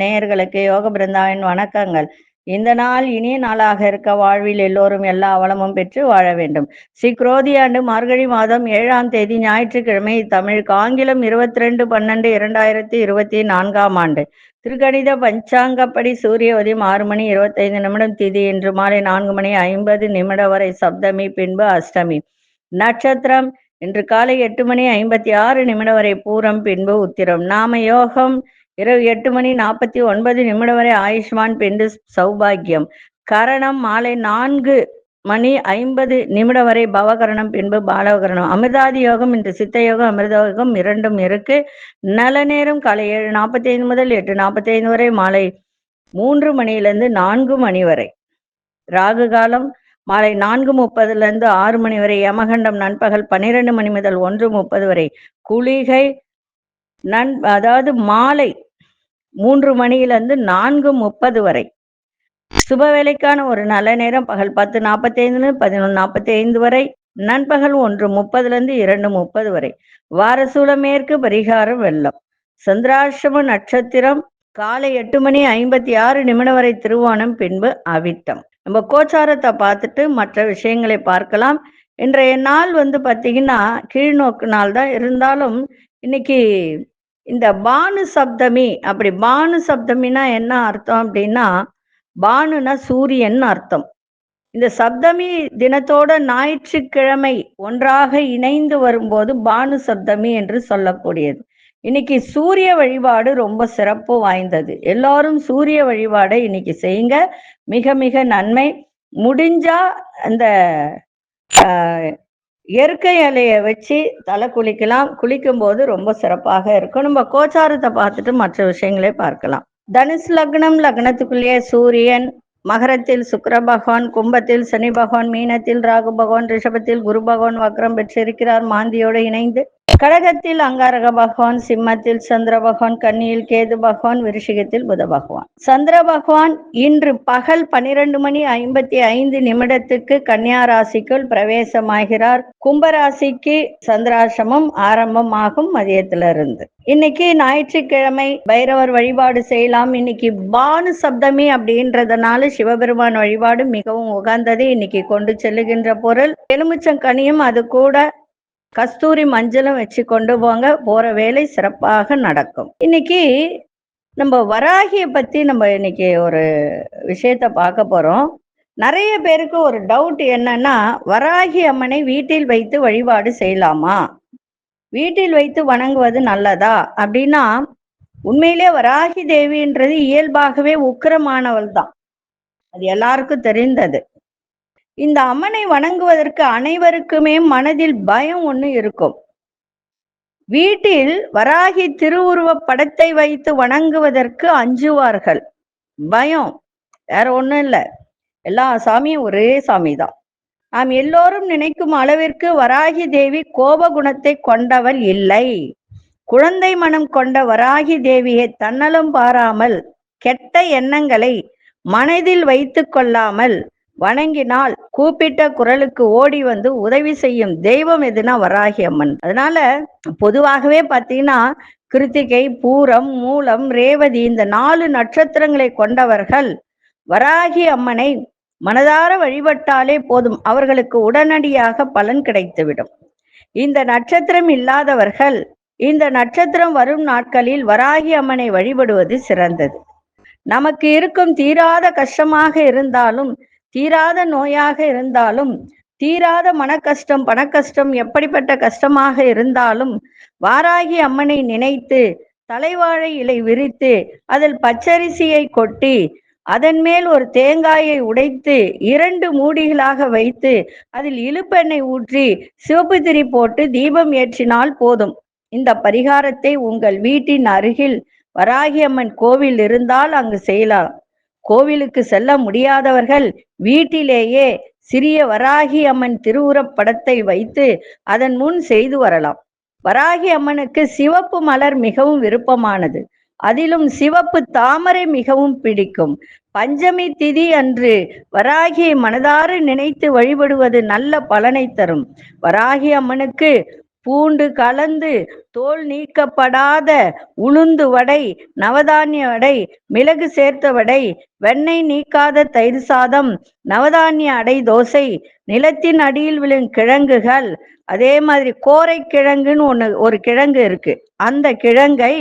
நேயர்களுக்கு யோக பிருந்தாவின் வணக்கங்கள். இந்த நாள் இனிய நாளாக இருக்க வாழ்வில் எல்லோரும் எல்லா வளமும் பெற்று வாழ வேண்டும். ஸ்ரீ குரோதி ஆண்டு மார்கழி மாதம் ஏழாம் தேதி ஞாயிற்றுக்கிழமை தமிழுக்கு ஆங்கிலம் இருபத்தி ரெண்டு பன்னெண்டு இரண்டாயிரத்தி இருபத்தி நான்காம் ஆண்டு. திருக்கணித பஞ்சாங்கப்படி சூரிய உதயம் ஆறு மணி இருபத்தைந்து நிமிடம் திதி இன்று மாலை நான்கு மணி ஐம்பது நிமிடம் வரை சப்தமி பின்பு அஷ்டமி. நட்சத்திரம் இன்று காலை எட்டு மணி ஐம்பத்தி ஆறு நிமிடம் வரை பூரம் பின்பு உத்திரம். நாம யோகம் இரவு எட்டு மணி நாற்பத்தி ஒன்பது நிமிடம் வரை ஆயுஷ்மான் பின்பு சௌபாகியம். கரணம் மாலை நான்கு மணி ஐம்பது நிமிடம் வரை பவகரணம் பின்பு பாலவகரணம் அமிர்தாதி யோகம் இன்று சித்த யோகம் அமிர்த யோகம் இரண்டும் இருக்கு. நல்ல நேரம் காலை ஏழு நாற்பத்தி ஐந்து முதல் எட்டு நாற்பத்தி ஐந்து வரை மாலை மூன்று மணியிலிருந்து நான்கு மணி வரை. ராகு காலம் மாலை நான்கு முப்பதுல இருந்து ஆறு மணி வரை யமகண்டம் நண்பகல் பன்னிரெண்டு மணி முதல் ஒன்று முப்பது வரை. குளிகை நன் அதாவது மாலை மூன்று மணியிலிருந்து நான்கு முப்பது வரை. சுப வேலைக்கான ஒரு நல்ல நேரம் பகல் பத்து நாற்பத்தி ஐந்துல பதினொன்று நாற்பத்தி ஐந்து வரை. நண்பகல் ஒன்று முப்பதுல இருந்து இரண்டு முப்பது வரை. வாரசூல மேற்கு பரிகாரம் வெள்ளம். சந்திராசிரம நட்சத்திரம் காலை எட்டு மணி ஐம்பத்தி ஆறு நிமிடம் வரை திருவோணம் பின்பு அவிட்டம். நம்ம கோச்சாரத்தை பார்த்துட்டு மற்ற விஷயங்களை பார்க்கலாம். இன்றைய நாள் வந்து பார்த்தீங்கன்னா கீழ்நோக்கு நாள் தான் இருந்தாலும் இன்னைக்கு இந்த பானு சப்தமி அப்படி பானு சப்தமினா என்ன அர்த்தம் அப்படின்னா பானுனா சூரியன் அர்த்தம். இந்த சப்தமி தினத்தோட ஞாயிற்றுக்கிழமை ஒன்றாக இணைந்து வரும்போது பானு சப்தமி என்று சொல்லக்கூடியது. இன்னைக்கு சூரிய வழிபாடு ரொம்ப சிறப்பு வாய்ந்தது. எல்லாரும் சூரிய வழிபாடை இன்னைக்கு செய்யுங்க. மிக மிக நன்மை. முடிஞ்சா அந்த இயற்கை இலைய வச்சு தலை குளிக்கலாம். குளிக்கும் போது ரொம்ப சிறப்பாக இருக்கும். நம்ம கோச்சாரத்தை பார்த்துட்டு மற்ற விஷயங்களே பார்க்கலாம். தனுஷ் லக்னம் லக்னத்துக்குள்ளேயே சூரியன் மகரத்தில் சுக்கர பகவான் கும்பத்தில் சனி பகவான் மீனத்தில் ராகு பகவான் ரிஷபத்தில் குரு பகவான் வக்ரம் பெற்றிருக்கிறார் மாந்தியோடு இணைந்து கடகத்தில் அங்காரக பகவான் சிம்மத்தில் சந்திர பகவான் கன்னியில் கேது பகவான் விருஷிகத்தில் புத பகவான். சந்திர பகவான் இன்று பகல் பனிரெண்டு மணி ஐம்பத்தி ஐந்து நிமிடத்துக்கு கன்னியா ராசிக்குள் பிரவேசமாகிறார். கும்பராசிக்கு சந்திராசிரமம் ஆரம்பமாகும் மதியத்திலிருந்து. இன்னைக்கு ஞாயிற்றுக்கிழமை பைரவர் வழிபாடு செய்யலாம். இன்னைக்கு பானு சப்தமி அப்படின்றதுனால சிவபெருமான் வழிபாடு மிகவும் உகந்தது. இன்னைக்கு கொண்டு செல்லுகின்ற பொருள். எலுமிச்சங்கனியும் அது கூட கஸ்தூரி மஞ்சளும் வச்சு கொண்டு போங்க. போற வேலை சிறப்பாக நடக்கும். இன்னைக்கு நம்ம வராகிய பத்தி நம்ம இன்னைக்கு ஒரு விஷயத்த பார்க்க போறோம். நிறைய பேருக்கு ஒரு டவுட் என்னன்னா வராகி அம்மனை வீட்டில் வைத்து வழிபாடு செய்யலாமா? வீட்டில் வைத்து வணங்குவது நல்லதா? அப்படின்னா உண்மையிலே வராகி தேவின்றது இயல்பாகவே உக்கிரமானவள் தான் அது எல்லாருக்கும் தெரிந்தது. இந்த அம்மனை வணங்குவதற்கு அனைவருக்குமே மனதில் பயம் ஒண்ணு இருக்கும். வீட்டில் வராகி திருவுருவ படத்தை வைத்து வணங்குவதற்கு அஞ்சுவார்கள். பயம். வேற ஒண்ணும் இல்ல. எல்லா சாமியும் ஒரே சாமி தான் நாம் எல்லோரும் நினைக்கும் அளவிற்கு வராகி தேவி கோப குணத்தை கொண்டவள் இல்லை. குழந்தை மனம் கொண்ட வராகி தேவியை தன்னலம் பாராமல் கெட்ட எண்ணங்களை மனதில் வைத்து கொள்ளாமல் வணங்கினால் கூப்பிட்ட குரலுக்கு ஓடி வந்து உதவி செய்யும் தெய்வம் எதுனா வராகி அம்மன். அதனால பொதுவாகவே பார்த்தீங்கன்னா கிருத்திகை பூரம் மூலம் ரேவதி இந்த நாலு நட்சத்திரங்களை கொண்டவர்கள் வராகி அம்மனை மனதார வழிபட்டாலே போதும். அவர்களுக்கு உடனடியாக பலன் கிடைத்துவிடும். இந்த நட்சத்திரம் இல்லாதவர்கள் இந்த நட்சத்திரம் வரும் நாட்களில் வராகி அம்மனை வழிபடுவது சிறந்தது. நமக்கு இருக்கும் தீராத கஷ்டமாக இருந்தாலும் தீராத நோயாக இருந்தாலும் தீராத மனக்கஷ்டம் பணக்கஷ்டம் எப்படிப்பட்ட கஷ்டமாக இருந்தாலும் வாராகி அம்மனை நினைத்து தலைவாழை இலை விரித்து அதில் பச்சரிசியை கொட்டி அதன் மேல் ஒரு தேங்காயை உடைத்து இரண்டு மூடிகளாக வைத்து அதில் இழுப்பெண்ணை ஊற்றி சிவப்பு திரி போட்டு தீபம் ஏற்றினால் போதும். இந்த பரிகாரத்தை உங்கள் வீட்டின் அருகில் வராகியம்மன் கோவில் இருந்தால் அங்கு செய்யலாம். கோவிலுக்கு செல்ல முடியாதவர்கள் வீட்டிலேயே சிறிய வராகி அம்மன் திருவுருப் படத்தை வைத்து அதன் முன் செய்து வரலாம். வராகி அம்மனுக்கு சிவப்பு மலர் மிகவும் விருப்பமானது. அதிலும் சிவப்பு தாமரை மிகவும் பிடிக்கும். பஞ்சமி திதி அன்று வராகியை மனதார நினைத்து வழிபடுவது நல்ல பலனை தரும். வராகி அம்மனுக்கு பூண்டு கலந்து தோல் நீக்கப்படாத உளுந்து வடை நவதானிய வடை மிளகு சேர்த்த வடை வெண்ணெய் நீக்காத தயிர் சாதம் நவதானிய அடை தோசை நிலத்தின் அடியில் விழும் கிழங்குகள். அதே மாதிரி கோரை கிழங்குன்னு ஒன்று ஒரு கிழங்கு இருக்கு. அந்த கிழங்கை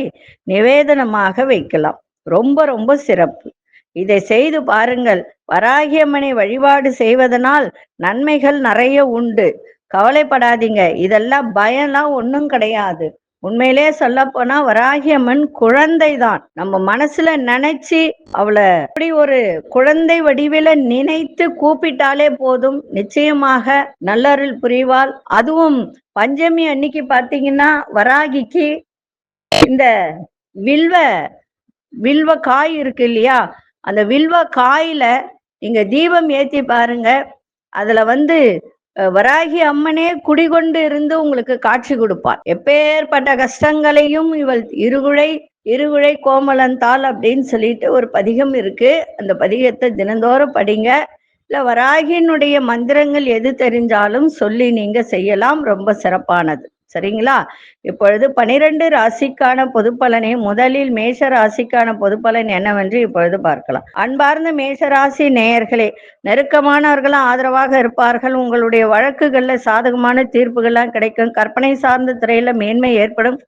நிவேதனமாக வைக்கலாம். ரொம்ப ரொம்ப சிறப்பு. இதை செய்து பாருங்கள். வராகியம்மனை வழிபாடு செய்வதனால் நன்மைகள் நிறைய உண்டு. கவலைப்படாதீங்க. இதெல்லாம் பயம்லாம் ஒன்றும் கிடையாது. உண்மையிலே சொல்ல போனா வராகியம்மன் குழந்தை தான் நம்ம மனசுல நினைச்சு அவளை அப்படி ஒரு குழந்தை வடிவில நினைத்து கூப்பிட்டாலே போதும். நிச்சயமாக நல்லருள் புரிவாள். அதுவும் பஞ்சமி அன்னைக்கு பாத்தீங்கன்னா வராகிக்கு இந்த வில்வ வில்வ காய் இருக்கு இல்லையா? அந்த வில்வ காயில நீங்க தீபம் ஏத்தி பாருங்க. அதுல வந்து வராகி அம்மனே குடிகொண்டு இருந்து உங்களுக்கு காட்சி கொடுப்பார். எப்பேற்பட்ட கஷ்டங்களையும் இவள் இருகுழை இருகுழை கோமலந்தாள் அப்படின்னு சொல்லிட்டு ஒரு பதிகம் இருக்கு. அந்த பதிகத்தை தினந்தோறும் படிங்க. இல்ல வராகியினுடைய மந்திரங்கள் எது தெரிஞ்சாலும் சொல்லி நீங்க செய்யலாம். ரொம்ப சிறப்பானது. சரிங்களா? இப்பொழுது பனிரெண்டு ராசிக்கான பொது பலனை முதலில் மேஷ ராசிக்கான பொது பலன் என்னவென்று இப்பொழுது பார்க்கலாம். அன்பார்ந்த மேஷ ராசி நேயர்களே நெருக்கமானவர்களும் ஆதரவாக இருப்பார்கள். உங்களுடைய வழக்குகள்ல சாதகமான தீர்ப்புகள்லாம் கிடைக்கும். கற்பனை சார்ந்த துறையில மேன்மை ஏற்படும்.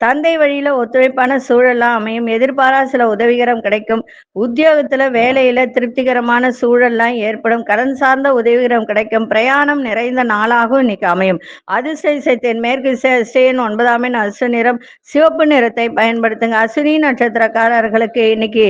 தந்தை வழியில ஒத்துழைப்பான சூழலாம் அமையும். எதிர்பாரா சில உதவிகரம் கிடைக்கும். உத்தியோகத்துல வேலையில திருப்திகரமான சூழல்லாம் ஏற்படும். கடன் சார்ந்த உதவிகரம் கிடைக்கும். பிரயாணம் நிறைந்த நாளாகவும் இன்னைக்கு அமையும். அதிர்ஷ்ட மேற்கு ஸ்டேன் ஒன்பதாம் எண் அசுர நிறம். சிவப்பு நிறத்தை பயன்படுத்துங்க. அசுனி நட்சத்திரக்காரர்களுக்கு இன்னைக்கு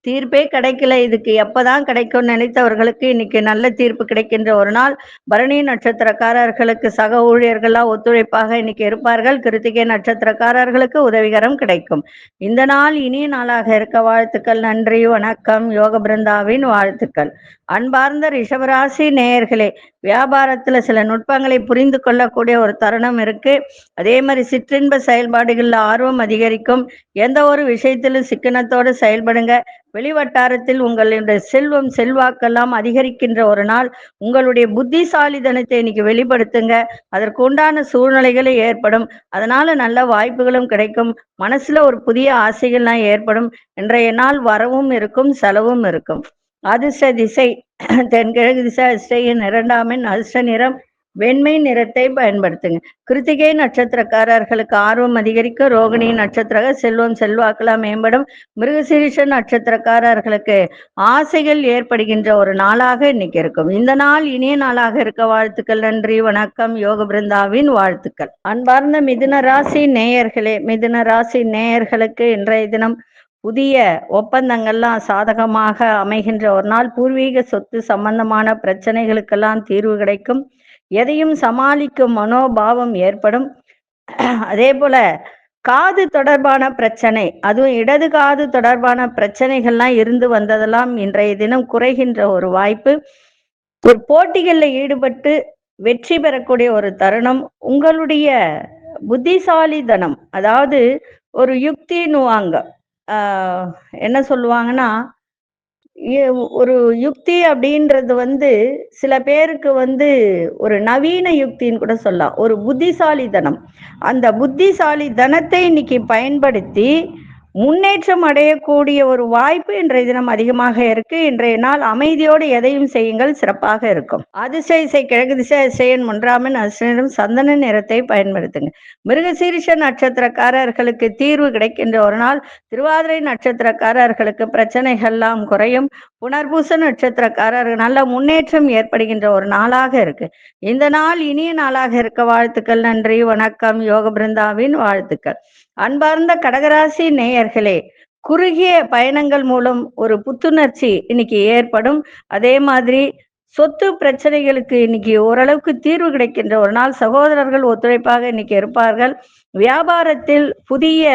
தீர்ப்பே கிடைக்கல. இதுக்கு எப்பதான் கிடைக்கும்னு நினைத்தவர்களுக்கு இன்னைக்கு நல்ல தீர்ப்பு கிடைக்கின்ற ஒரு நாள். பரணி நட்சத்திரக்காரர்களுக்கு சக ஊழியர்களா ஒத்துழைப்பாக இன்னைக்கு இருப்பார்கள். கிருத்திகை நட்சத்திரக்காரர்களுக்கு உதவிகரம் கிடைக்கும். இந்த நாள் இனிய நாளாக இருக்க. வாழ்த்துக்கள் நன்றி வணக்கம். யோக பிருந்தாவின் வாழ்த்துக்கள். அன்பார்ந்த ரிஷபராசி நேயர்களே வியாபாரத்துல சில நுட்பங்களை புரிந்து கொள்ளக்கூடிய ஒரு தருணம் இருக்கு. அதே மாதிரி சிற்றின்ப செயல்பாடுகள்ல ஆர்வம் அதிகரிக்கும். எந்த ஒரு விஷயத்திலும் சிக்கனத்தோடு செயல்படுங்க. வெளிவட்டாரத்தில் உங்களுடைய செல்வம் செல்வாக்கெல்லாம் அதிகரிக்கின்ற ஒரு நாள். உங்களுடைய புத்திசாலிதனத்தை இன்னைக்கு வெளிப்படுத்துங்க. அதற்கு உண்டான சூழ்நிலைகளை ஏற்படும். அதனால நல்ல வாய்ப்புகளும் கிடைக்கும். மனசுல ஒரு புதிய ஆசைகள்லாம் ஏற்படும். இன்றைய நாள் வரவும் இருக்கும் செலவும் இருக்கும். அதிர்ஷ்ட திசை தென்கிழக்கு திசை அதிர்ஷ்டையின் இரண்டாம் எண் அதிர்ஷ்ட நிறம் வெண்மை நிறத்தை பயன்படுத்துங்க. கிருத்திகை நட்சத்திரக்காரர்களுக்கு ஆர்வம் அதிகரிக்க ரோகிணி நட்சத்திர செல்வம் செல்வாக்கெல்லாம் மேம்படும் மிருகசீரிஷ நட்சத்திரக்காரர்களுக்கு ஆசைகள் ஏற்படுகின்ற ஒரு நாளாக இன்னைக்கு இருக்கும். இந்த நாள் இனிய நாளாக இருக்க வாழ்த்துக்கள் நன்றி வணக்கம் யோக பிருந்தாவின் வாழ்த்துக்கள். அன்பார்ந்த மிதுன ராசி நேயர்களே மிதுன ராசி நேயர்களுக்கு இன்றைய தினம் புதிய ஒப்பந்தங்கள்லாம் சாதகமாக அமைகின்ற ஒரு நாள் பூர்வீக சொத்து சம்பந்தமான பிரச்சனைகளுக்கெல்லாம் தீர்வு கிடைக்கும். எதையும் சமாளிக்கும் மனோபாவம் ஏற்படும். அதே போல காது தொடர்பான பிரச்சனை அதுவும் இடது காது தொடர்பான பிரச்சனைகள்லாம் இருந்து வந்ததெல்லாம் இன்றைய தினம் குறைகின்ற ஒரு வாய்ப்பு. ஒரு போட்டிகளில் ஈடுபட்டு வெற்றி பெறக்கூடிய ஒரு தருணம். உங்களுடைய புத்திசாலிதனம் அதாவது ஒரு யுக்தின்னுவாங்க ஆஹ் என்ன சொல்லுவாங்கன்னா ஒரு யுக்தி அப்படின்றது வந்து சில பேருக்கு வந்து ஒரு நவீன யுக்தின்னு கூட சொல்லலாம். ஒரு புத்திசாலித்தனம். அந்த புத்திசாலி தனத்தை இன்னைக்கு பயன்படுத்தி முன்னேற்றம் அடையக்கூடிய ஒரு வாய்ப்பு இன்றைய தினம் அதிகமாக இருக்கு. இன்றைய நாள் அமைதியோடு எதையும் செய்யுங்கள் சிறப்பாக இருக்கும். அதிசய இசை கிழக்கு திசை இசையன் முன்றாமன் அதிசயம் சந்தன நிறத்தை பயன்படுத்துங்க. மிருகசீரிஷ நட்சத்திரக்காரர்களுக்கு தீர்வு கிடைக்கின்ற ஒரு நாள். திருவாதிரை நட்சத்திரக்காரர்களுக்கு பிரச்சனைகள்லாம் குறையும். புனர்பூச நட்சத்திரக்காரர்கள் நல்ல முன்னேற்றம் ஏற்படுகின்ற ஒரு நாளாக இருக்கு. இந்த நாள் இனிய நாளாக இருக்க வாழ்த்துக்கள் நன்றி வணக்கம் யோக பிருந்தாவின் வாழ்த்துக்கள். அன்பார்ந்த கடகராசி நேயர்களே குறுகிய பயணங்கள் மூலம் ஒரு புத்துணர்ச்சி இன்னைக்கு ஏற்படும். அதே மாதிரி சொத்து பிரச்சனைகளுக்கு இன்னைக்கு ஓரளவுக்கு தீர்வு கிடைக்கின்ற ஒரு நாள் சகோதரர்கள் ஒத்துழைப்பாக இன்னைக்கு இருப்பார்கள். வியாபாரத்தில் புதிய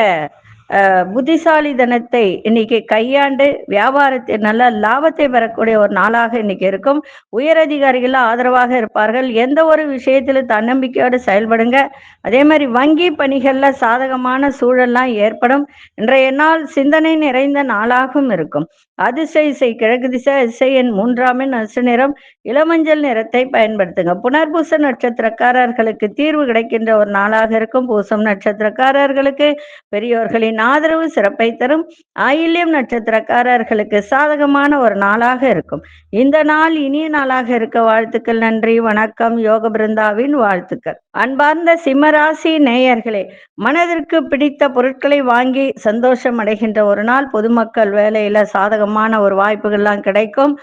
புத்திசாலிதனத்தை இன்னைக்கு கையாண்டு வியாபாரத்தில் நல்ல லாபத்தை பெறக்கூடிய ஒரு நாளாக இன்னைக்கு இருக்கும். உயரதிகாரிகள் ஆதரவாக இருப்பார்கள். எந்த ஒரு விஷயத்திலும் தன்னம்பிக்கையோடு செயல்படுங்க. அதே மாதிரி வங்கி பணிகள்ல சாதகமான சூழல்லாம் ஏற்படும். இன்றைய நாள் சிந்தனை நிறைந்த நாளாகவும் இருக்கும். அதிசய இசை கிழக்கு திசை இசையின் மூன்றாமின் மூன்றாம் அசு நிறம் இளமஞ்சள் நிறத்தை பயன்படுத்துங்க. புனர்பூச நட்சத்திரக்காரர்களுக்கு தீர்வு கிடைக்கின்ற ஒரு நாளாக இருக்கும். பூசம் நட்சத்திரக்காரர்களுக்கு பெரியோர்களின் ஆதரவு சிறப்பை தரும் ஆயில்யம் நட்சத்திரக்காரர்களுக்கு சாதகமான ஒரு நாளாக இருக்கும். இந்த நாள் இனிய நாளாக இருக்க வாழ்த்துக்கள் நன்றி வணக்கம் யோக பிருந்தாவின் வாழ்த்துக்கள். அன்பார்ந்த சிம்மராசி நேயர்களே மனதிற்கு பிடித்த பொருட்களை வாங்கி சந்தோஷம் அடைகின்ற ஒரு நாள் பொதுமக்கள் வேலையில சாதகமான ஒரு வாய்ப்புகள்லாம் கிடைக்கும்.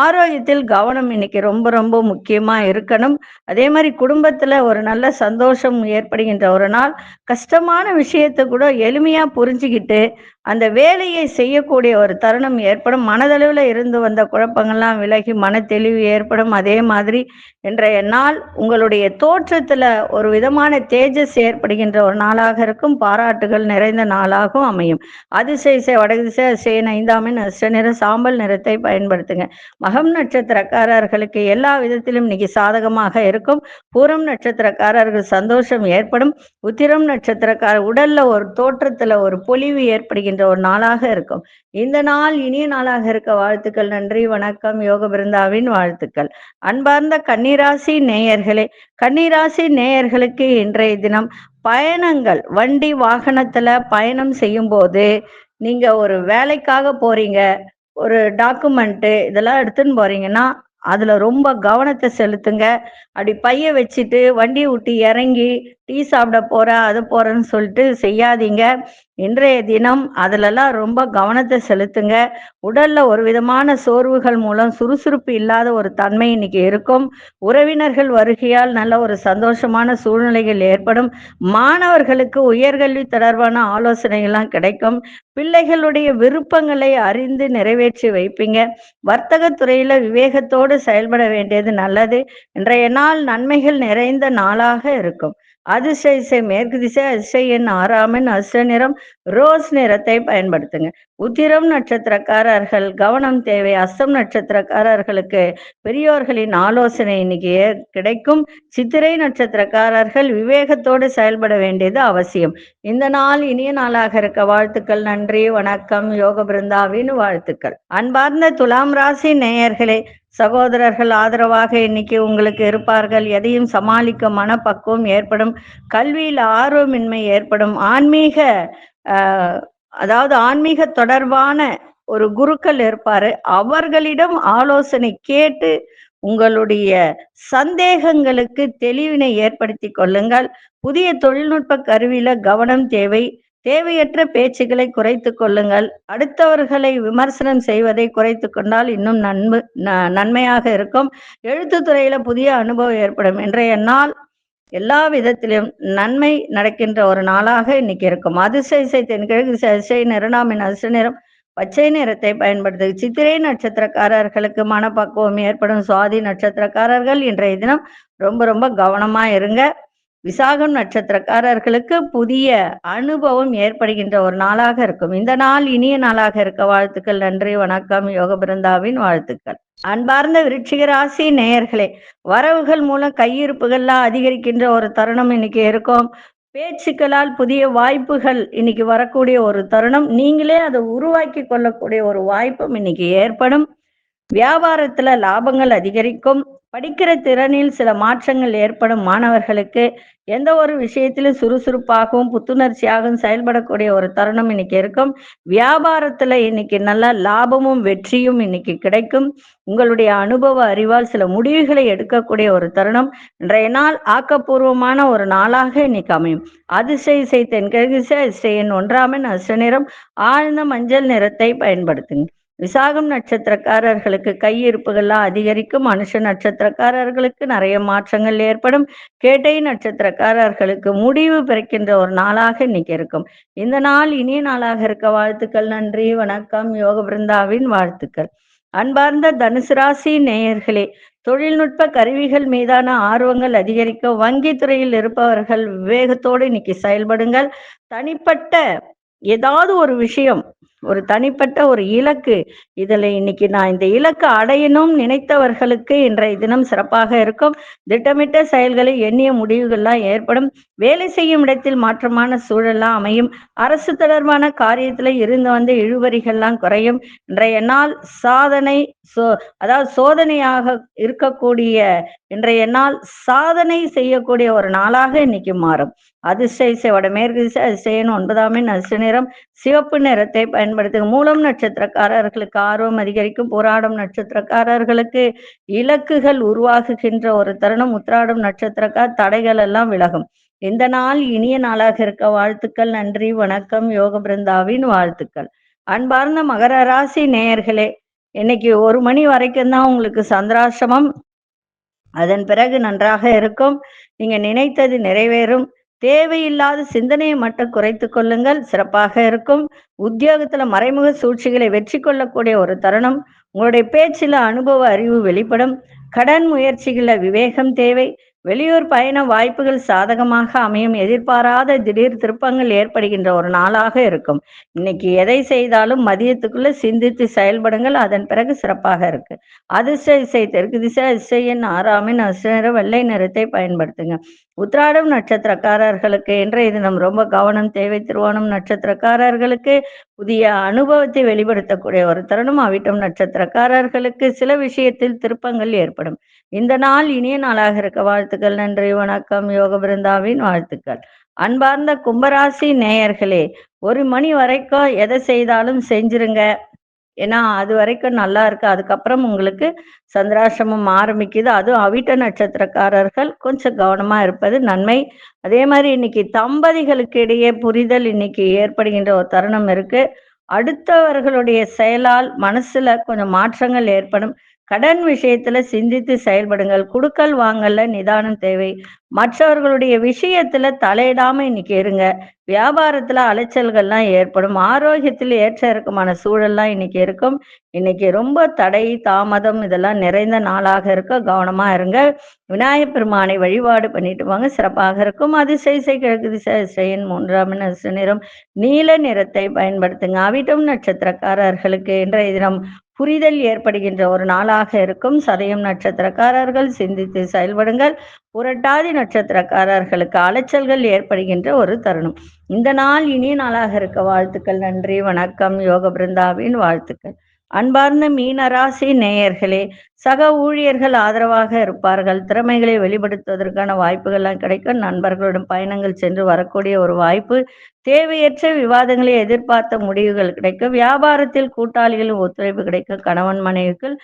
ஆரோக்கியத்தில் கவனம் இன்னைக்கு ரொம்ப ரொம்ப முக்கியமா இருக்கணும். அதே மாதிரி குடும்பத்துல ஒரு நல்ல சந்தோஷம் ஏற்படுகின்ற ஒரு நாள். கஷ்டமான விஷயத்தை கூட எளிமையா புரி புரிஞ்சுக்கிட்டு அந்த வேலையை செய்யக்கூடிய ஒரு தருணம் ஏற்படும். மனதளவில் இருந்து வந்த குழப்பங்கள்லாம் விலகி மன தெளிவு ஏற்படும். அதே மாதிரி இன்றைய நாள் உங்களுடைய தோற்றத்தில் ஒரு விதமான தேஜஸ் ஏற்படுகின்ற ஒரு நாளாக இருக்கும். பாராட்டுகள் நிறைந்த நாளாகவும் அமையும். அதிசய இசை வடக்கு திசை ஐந்தாமின் அஷ்ட நிற சாம்பல் நிறத்தை பயன்படுத்துங்க. மகம் நட்சத்திரக்காரர்களுக்கு எல்லா விதத்திலும் இன்னைக்கு சாதகமாக இருக்கும். பூரம் நட்சத்திரக்காரர்கள் சந்தோஷம் ஏற்படும். உத்திரம் நட்சத்திரக்கார உடல்ல ஒரு தோற்றத்துல ஒரு பொலிவு ஏற்படுகின்ற ஒரு நாளாக இருக்கும். இந்த நாள் இனிய நாளாக இருக்க வாழ்த்துக்கள் நன்றி வணக்கம் யோக பிருந்தாவின் வாழ்த்துக்கள். அன்பார்ந்த கன்னிராசி நேயர்களே கன்னிராசி நேயர்களுக்கு இன்றைய தினம் பயணங்கள் வண்டி வாகனத்துல பயணம் செய்யும் போது நீங்க ஒரு வேலைக்காக போறீங்க ஒரு டாக்குமெண்ட்டு இதெல்லாம் எடுத்துன்னு போறீங்கன்னா அதுல ரொம்ப கவனத்தை செலுத்துங்க. அப்படி பைய வச்சுட்டு வண்டி விட்டு இறங்கி டீ சாப்பிட போற அது போறேன்னு சொல்லிட்டு செய்யாதீங்க. இன்றைய தினம் அதுலலாம் ரொம்ப கவனத்தை செலுத்துங்க. உடல்ல ஒரு விதமான சோர்வுகள் மூலம் சுறுசுறுப்பு இல்லாத ஒரு தன்மை இன்னைக்கு இருக்கும். உறவினர்கள் வருகையால் நல்ல ஒரு சந்தோஷமான சூழ்நிலைகள் ஏற்படும். மாணவர்களுக்கு உயர்கல்வி தொடர்பான ஆலோசனைகள்லாம் கிடைக்கும். பிள்ளைகளுடைய விருப்பங்களை அறிந்து நிறைவேற்றி வைப்பீங்க. வர்த்தக துறையில விவேகத்தோடு செயல்பட வேண்டியது நல்லது. இன்றைய நாள் நன்மைகள் நிறைந்த நாளாக இருக்கும். அதிசய மேற்கு திசை அதிசய எண் ஆறாம் எண் நிறம் ரோஸ் நிறத்தை பயன்படுத்துங்க. உத்திரம் நட்சத்திரக்காரர்கள் கவனம் தேவை. அஸ்தம் நட்சத்திரக்காரர்களுக்கு பெரியோர்களின் ஆலோசனை இன்னைக்கு கிடைக்கும். சித்திரை நட்சத்திரக்காரர்கள் விவேகத்தோடு செயல்பட வேண்டியது அவசியம். இந்த நாள் இனிய நாளாக இருக்க வாழ்த்துக்கள் நன்றி வணக்கம் யோக பிருந்தாவின் வாழ்த்துக்கள். அன்பார்ந்த துலாம் ராசி நேயர்களே சகோதரர்கள் ஆதரவாக இன்னைக்கு உங்களுக்கு இருப்பார்கள். எதையும் சமாளிக்க மனப்பக்குவம் ஏற்படும். கல்வியில் ஆர்வமின்மை ஏற்படும். ஆன்மீக அதாவது ஆன்மீக தொடர்பான ஒரு குருக்கள் இருப்பாரு. அவர்களிடம் ஆலோசனை கேட்டு உங்களுடைய சந்தேகங்களுக்கு தெளிவினை ஏற்படுத்தி கொள்ளுங்கள். புதிய தொழில்நுட்ப கருவியில கவனம் தேவை. தேவையற்ற பேச்சுகளை குறைத்து கொள்ளுங்கள். அடுத்தவர்களை விமர்சனம் செய்வதை குறைத்து கொண்டால் இன்னும் நன்மை ந- நன்மையாக இருக்கும். எழுத்துத் துறையில புதிய அனுபவம் ஏற்படும். இன்றைய நாள் எல்லா விதத்திலும் நன்மை நடக்கின்ற ஒரு நாளாக இன்னைக்கு இருக்கும். அதிசயசை தென்கிழக்கு திசை அதிசய நிறநாமின் அதிர்ஷ்ட நிறம் பச்சை நிறத்தை பயன்படுத்து சித்திரை நட்சத்திரக்காரர்களுக்கு மனப்பக்குவம் ஏற்படும். சுவாதி நட்சத்திரக்காரர்கள் இன்றைய தினம் ரொம்ப ரொம்ப கவனமா இருங்க. விசாகம் நட்சத்திரக்காரர்களுக்கு புதிய அனுபவம் ஏற்படுகின்ற ஒரு நாளாக இருக்கும். இந்த நாள் இனிய நாளாக இருக்க வாழ்த்துக்கள் நன்றி வணக்கம். யோக பிருந்தாவின் வாழ்த்துக்கள். அன்பார்ந்த விருட்சிக ராசி நேயர்களே வரவுகள் மூலம் கையிருப்புகள்லாம் அதிகரிக்கின்ற ஒரு தருணம் இன்னைக்கு இருக்கும். பேச்சுக்களால் புதிய வாய்ப்புகள் இன்னைக்கு வரக்கூடிய ஒரு தருணம். நீங்களே அதை உருவாக்கி கொள்ளக்கூடிய ஒரு வாய்ப்பும் இன்னைக்கு ஏற்படும். வியாபாரத்துல லாபங்கள் அதிகரிக்கும். படிக்கிற திறனில் சில மாற்றங்கள் ஏற்படும் மாணவர்களுக்கு எந்த ஒரு விஷயத்திலும் சுறுசுறுப்பாகவும் புத்துணர்ச்சியாகவும் செயல்படக்கூடிய ஒரு தருணம் இன்னைக்கு இருக்கும். வியாபாரத்துல இன்னைக்கு நல்ல லாபமும் வெற்றியும் இன்னைக்கு கிடைக்கும். உங்களுடைய அனுபவ அறிவால் சில முடிவுகளை எடுக்கக்கூடிய ஒரு தருணம். இன்றைய நாள் ஆக்கப்பூர்வமான ஒரு நாளாக இன்னைக்கு அமையும். அதிசய இசை தென்கிழக்கு இசையின் ஒன்றாமன் அச நிறம் ஆழ்ந்த மஞ்சள் நிறத்தை பயன்படுத்துங்க. விசாகம் நட்சத்திரக்காரர்களுக்கு கையிருப்புகள்லாம் அதிகரிக்கும். மனுஷ நட்சத்திரக்காரர்களுக்கு நிறைய மாற்றங்கள் ஏற்படும். கேட்டை நட்சத்திரக்காரர்களுக்கு முடிவு பிறக்கின்ற ஒரு நாளாக இன்னைக்கு இருக்கும். இந்த நாள் இனிய நாளாக இருக்க வாழ்த்துக்கள் நன்றி வணக்கம். யோக பிருந்தாவின் வாழ்த்துக்கள். அன்பார்ந்த தனுசு ராசி நேயர்களே தொழில்நுட்ப கருவிகள் மீதான ஆர்வங்கள் அதிகரிக்க வங்கி துறையில் இருப்பவர்கள் விவேகத்தோடு இன்னைக்கு செயல்படுங்கள். தனிப்பட்ட ஏதாவது ஒரு விஷயம் ஒரு தனிப்பட்ட ஒரு இலக்கு. இதுல இன்னைக்கு நான் இந்த இலக்கு அடையணும் நினைத்தவர்களுக்கு இன்றைய தினம் சிறப்பாக இருக்கும். திட்டமிட்ட செயல்களை எண்ணிய முடிவுகள்லாம் ஏற்படும். வேலை செய்யும் இடத்தில் மாற்றமான சூழல்லாம் அமையும். அரசு தொடர்பான காரியத்துல இருந்து வந்த இழுவரிகள்லாம் குறையும். இன்றைய நாள் சாதனை சோ அதாவது சோதனையாக இருக்கக்கூடிய இன்றைய நாள் சாதனை செய்யக்கூடிய ஒரு நாளாக இன்னைக்கு மாறும். அதிர்ஷ்ட வட வடமேற்கு திசை அதிசயன் ஒன்பதாம் எண் அதிர்ஷ்ட நிறம். சிவப்பு நிறத்தை பயன்படுத்துங்க மூலம் நட்சத்திரக்காரர்களுக்கு ஆர்வம் அதிகரிக்கும். போராடும் நட்சத்திரக்காரர்களுக்கு இலக்குகள் உருவாகுகின்ற ஒரு தருணம். உத்திராடும் நட்சத்திரக்கார் தடைகள் எல்லாம் விலகும். இந்த நாள் இனிய நாளாக இருக்க. வாழ்த்துக்கள் நன்றி வணக்கம். யோக பிருந்தாவின் வாழ்த்துக்கள். அன்பார்ந்த மகர ராசி நேயர்களே இன்னைக்கு ஒரு மணி வரைக்கும் தான் உங்களுக்கு சந்திராசிரமம் அதன் பிறகு நன்றாக இருக்கும். நீங்க நினைத்தது நிறைவேறும். தேவையில்லாத சிந்தனையை மட்டும் குறைத்து கொள்ளுங்கள். சிறப்பாக இருக்கும். உத்தியோகத்துல மறைமுக சூழ்ச்சிகளை வெற்றி கொள்ளக்கூடிய ஒரு தருணம். உங்களுடைய பேச்சில அனுபவ அறிவு வெளிப்படும். கடன் முயற்சிகள விவேகம் தேவை. வெளியூர் பயண வாய்ப்புகள் சாதகமாக அமையும். எதிர்பாராத திடீர் திருப்பங்கள் ஏற்படுகின்ற ஒரு நாளாக இருக்கும். இன்னைக்கு எதை செய்தாலும் மதியத்துக்குள்ள சிந்தித்து செயல்படுங்கள். அதன் பிறகு சிறப்பாக இருக்கு. அதிர்ஷ்ட இசை தெற்கு திசை இசையின் ஆறாமின் அசுர வெள்ளை நிறத்தை பயன்படுத்துங்க. உத்ராடம் நட்சத்திரக்காரர்களுக்கு இன்றைய தினம் ரொம்ப கவனம் தேவை திருவோணம் நட்சத்திரக்காரர்களுக்கு புதிய அனுபவத்தை வெளிப்படுத்தக்கூடிய ஒரு தருணம். அவிட்டம் நட்சத்திரக்காரர்களுக்கு சில விஷயத்தில் திருப்பங்கள் ஏற்படும். இந்த நாள் இனிய நாளாக இருக்க வாழ்த்துக்கள் நன்றி வணக்கம் யோக பிருந்தாவின் வாழ்த்துக்கள். அன்பார்ந்த கும்பராசி நேயர்களே ஒரு மணி வரைக்கும் எதை செய்தாலும் செஞ்சிருங்க. ஏன்னா அது வரைக்கும் நல்லா இருக்கு. அதுக்கப்புறம் உங்களுக்கு சந்திராசிரமம் ஆரம்பிக்குது. அதுவும் அவிட்ட நட்சத்திரக்காரர்கள் கொஞ்சம் கவனமா இருப்பது நன்மை. அதே மாதிரி இன்னைக்கு தம்பதிகளுக்கு இடையே புரிதல் இன்னைக்கு ஏற்படுகின்ற ஒரு தருணம் இருக்கு. அடுத்தவர்களுடைய செயலால் மனசுல கொஞ்சம் மாற்றங்கள் ஏற்படும். கடன் விஷயத்துல சிந்தித்து செயல்படுங்கள். குடுக்கல் வாங்கல்ல நிதானம் தேவை. மற்றவர்களுடைய விஷயத்துல தலையிடாம இன்னைக்கு இருங்க. வியாபாரத்துல அலைச்சல்கள்லாம் ஏற்படும். ஆரோக்கியத்தில் ஏற்ற இறக்கமான சூழல்லாம் இன்னைக்கு இருக்கும். இன்னைக்கு ரொம்ப தடை தாமதம் இதெல்லாம் நிறைந்த நாளாக இருக்க கவனமா இருங்க. விநாயகப் பெருமானை வழிபாடு பண்ணிட்டு வாங்க சிறப்பாக இருக்கும். அதிசய கிழக்கு திசையின் மூன்றாம் நிறம் நீல நிறத்தை பயன்படுத்துங்க. அவிட்டம் நட்சத்திரக்காரர்களுக்கு இன்றைய தினம் புரிதல் ஏற்படுகின்ற ஒரு நாளாக இருக்கும். சதயம் நட்சத்திரக்காரர்கள் சிந்தித்து செயல்படுங்கள். புரட்டாதி நட்சத்திரக்காரர்களுக்கு அலைச்சல்கள் ஏற்படுகின்ற ஒரு தருணம். இந்த நாள் இனிய நாளாக இருக்க. வாழ்த்துக்கள் நன்றி வணக்கம். யோக பிருந்தாவின் வாழ்த்துக்கள். அன்பார்ந்த மீனராசி நேயர்களே சக ஊழியர்கள் ஆதரவாக இருப்பார்கள். திறமைகளை வெளிப்படுத்துவதற்கான வாய்ப்புகள்லாம் கிடைக்கும் நண்பர்களுடன் பயணங்கள் சென்று வரக்கூடிய ஒரு வாய்ப்பு. தேவையற்ற விவாதங்களை எதிர்பார்த்த முடிவுகள் கிடைக்கும் வியாபாரத்தில் கூட்டாளிகளின் ஒத்துழைப்பு கிடைக்கும் கணவன் மனைவிக்குள்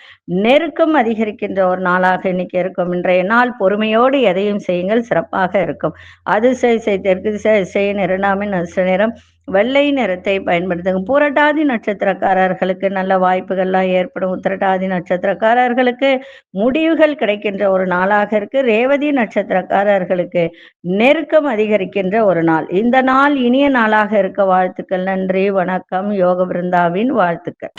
நெருக்கம் அதிகரிக்கின்ற ஒரு நாளாக இன்னைக்கு இருக்கும். இன்றைய நாள் பொறுமையோடு எதையும் செய்யுங்கள் சிறப்பாக இருக்கும். அது செய் தெற்கு திசை இசையின் இரண்டாமின் நஷ்ட நேரம் வெள்ளை நிறத்தை பயன்படுத்துங்க. புரட்டாதி நட்சத்திரக்காரர்களுக்கு நல்ல வாய்ப்புகள்லாம் ஏற்படும். உத்திரட்டாதி நட்சத்திரக்காரர்களுக்கு முடிவுகள் கிடைக்கின்ற ஒரு நாளாக இருக்கு. ரேவதி நட்சத்திரக்காரர்களுக்கு நெருக்கம் அதிகரிக்கின்ற ஒரு நாள். இந்த நாள் இனிய நாளாக இருக்க வாழ்த்துக்கள். நன்றி வணக்கம். யோக பிருந்தாவின் வாழ்த்துக்கள்.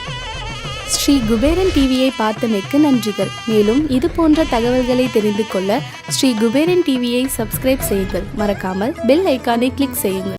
ஸ்ரீ குபேரன் டிவியை பார்த்தமைக்கு நன்றிகள். மேலும் இது போன்ற தகவல்களை தெரிந்து கொள்ள ஸ்ரீ குபேரன் டிவியை சப்ஸ்கிரைப் செய்யுங்கள். மறக்காமல் பெல் ஐக்கானை கிளிக் செய்யுங்கள்.